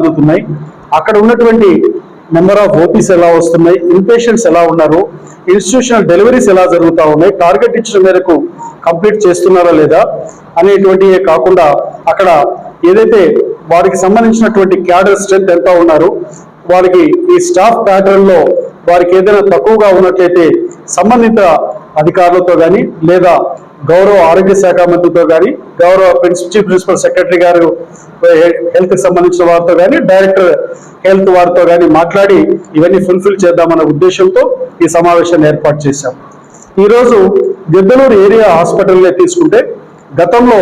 జరుగుతున్నాయి. అక్కడ ఉన్నటువంటి నెంబర్ ఆఫ్ ఓపీస్ ఎలా వస్తున్నాయి? ఇన్పేషెంట్స్ ఎలా ఉన్నారు? ఇన్స్టిట్యూషనల్ డెలివరీస్ ఎలా జరుగుతూ ఉన్నాయి? టార్గెట్ ఇచ్చిన మేరకు కంప్లీట్ చేస్తున్నారా లేదా అనేటువంటివే కాకుండా అక్కడ ఏదైతే వారికి సంబంధించినటువంటి క్యాడర్ స్ట్రెంత్ ఎంత ఉన్నారు వారికి ఈ స్టాఫ్ ప్యాటర్న్లో వారికి ఏదైనా తక్కువగా ఉన్నట్లయితే సంబంధిత అధికారులతో కానీ లేదా గౌరవ ఆరోగ్య శాఖ మంత్రితో కానీ గౌరవ ప్రిన్స్- చీఫ్ ప్రిన్సిపల్ సెక్రటరీ గారు హెల్త్కి సంబంధించిన వారితో కానీ డైరెక్టర్ హెల్త్ వారితో కానీ మాట్లాడి ఇవన్నీ ఫుల్ఫిల్ చేద్దామన్న ఉద్దేశంతో ఈ సమావేశాన్ని ఏర్పాటు చేశాం. ఈరోజు గిద్దలూరు ఏరియా హాస్పిటల్లో తీసుకుంటే గతంలో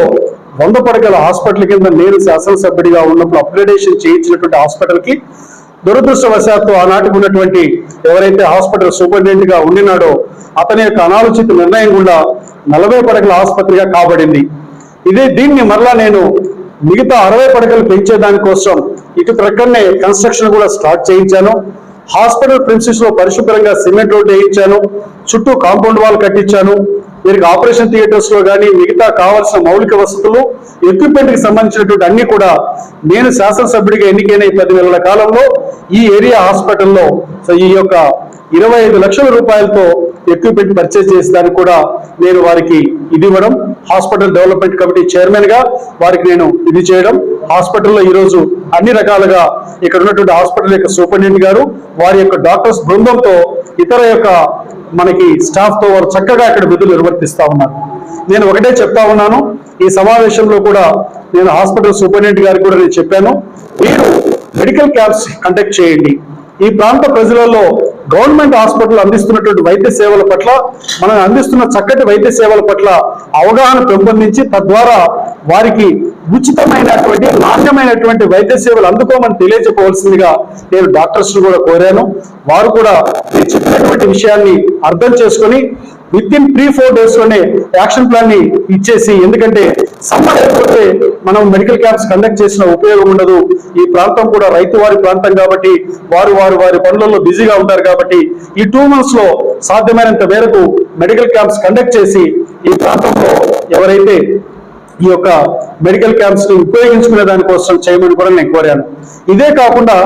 వంద పడకల హాస్పిటల్ కింద నేను శాసనసభ్యుడిగా ఉన్నప్పుడు అప్గ్రేడేషన్ చేయించినటువంటి హాస్పిటల్కి దురదృష్టవశాత్తు ఆనాటికి ఉన్నటువంటి ఎవరైతే హాస్పిటల్ సూపరింటెండెంట్గా ఉండినాడో అతని యొక్క అనాలోచిత నిర్ణయం కూడా నలభై పడకల ఆసుపత్రిగా కాబడింది. ఇదే దీన్ని మరలా నేను మిగతా అరవై పడకలు పెంచేదానికోసం ఇటు ప్రక్కనే కన్స్ట్రక్షన్ కూడా స్టార్ట్ చేయించాను. హాస్పిటల్ ప్రిన్సిస్లో పరిశుభ్రంగా సిమెంట్ రోడ్ వేయించాను. చుట్టూ కాంపౌండ్ వాల్ కట్టించాను. వీరికి ఆపరేషన్ థియేటర్స్లో కానీ మిగతా కావాల్సిన మౌలిక వసతులు ఎక్విప్మెంట్కి సంబంధించినటువంటి అన్ని కూడా నేను శాసనసభ్యుడిగా ఎన్నికైన ఈ పది నెలల కాలంలో ఈ ఏరియా హాస్పిటల్లో సో ఈ యొక్క ఇరవై ఐదు లక్షల రూపాయలతో ఎక్విప్మెంట్ పర్చేస్ చేసేదానికి కూడా నేను వారికి ఇది ఇవ్వడం హాస్పిటల్ డెవలప్మెంట్ కమిటీ చైర్మన్గా వారికి నేను ఇది చేయడం. హాస్పిటల్లో ఈరోజు అన్ని రకాలుగా ఇక్కడ ఉన్నటువంటి హాస్పిటల్ యొక్క సూపరింటెండెంట్ గారు వారి యొక్క డాక్టర్స్ బృందంతో ఇతర యొక్క మనకి స్టాఫ్తో వారు చక్కగా ఇక్కడ విధులు నిర్వర్తిస్తా ఉన్నారు. నేను ఒకటే చెప్తా ఉన్నాను ఈ సమావేశంలో కూడా నేను హాస్పిటల్ సూపరింటెండెంట్ గారికి కూడా నేను చెప్పాను మీరు మెడికల్ క్యాంప్స్ కండక్ట్ చేయండి. ఈ ప్రాంత ప్రజలలో గవర్నమెంట్ హాస్పిటల్ అందిస్తున్నటువంటి వైద్య సేవల పట్ల మనం అందిస్తున్న చక్కటి వైద్య సేవల పట్ల అవగాహన పెంపొందించి తద్వారా వారికి ఉచితమైనటువంటి నాణ్యమైనటువంటి వైద్య సేవలు అందుకోమని తెలియజెప్పవలసిందిగా నేను డాక్టర్స్ కూడా కోరాను. వారు కూడా నేను చెప్పినటువంటి విషయాన్ని అర్థం చేసుకొని విత్ ఇన్ త్రీ ఫోర్ డేస్లోనే యాక్షన్ ప్లాన్ని ఇచ్చేసి ఎందుకంటే సమ్మర్ అయిపోతే మనం మెడికల్ క్యాంప్స్ కండక్ట్ చేసిన ఉపయోగం ఉండదు. ఈ ప్రాంతం కూడా రైతు వారి ప్రాంతం కాబట్టి వారు వారు వారి పనులలో బిజీగా ఉంటారు కాబట్టి ఈ టూ మంత్స్లో సాధ్యమైనంత మేరకు మెడికల్ క్యాంప్స్ కండక్ట్ చేసి ఈ ప్రాంతంలో ఎవరైతే ఈ యొక్క మెడికల్ క్యాంప్స్ని ఉపయోగించుకునే దానికోసం చేయమని కూడా నేను కోరాను. ఇదే కాకుండా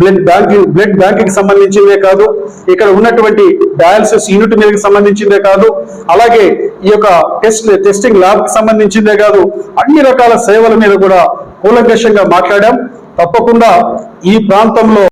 బ్లడ్ బ్యాంకింగ్ బ్లడ్ బ్యాంకింగ్ సంబంధించిందే కాదు ఇక్కడ ఉన్నటువంటి డయాలసిస్ యూనిట్ మీదకి సంబంధించిందే కాదు అలాగే ఈ యొక్క టెస్ట్ టెస్టింగ్ ల్యాబ్కి సంబంధించిందే కాదు అన్ని రకాల సేవల మీద కూడా కూలంకషంగా మాట్లాడాం. తప్పకుండా ఈ ప్రాంతంలో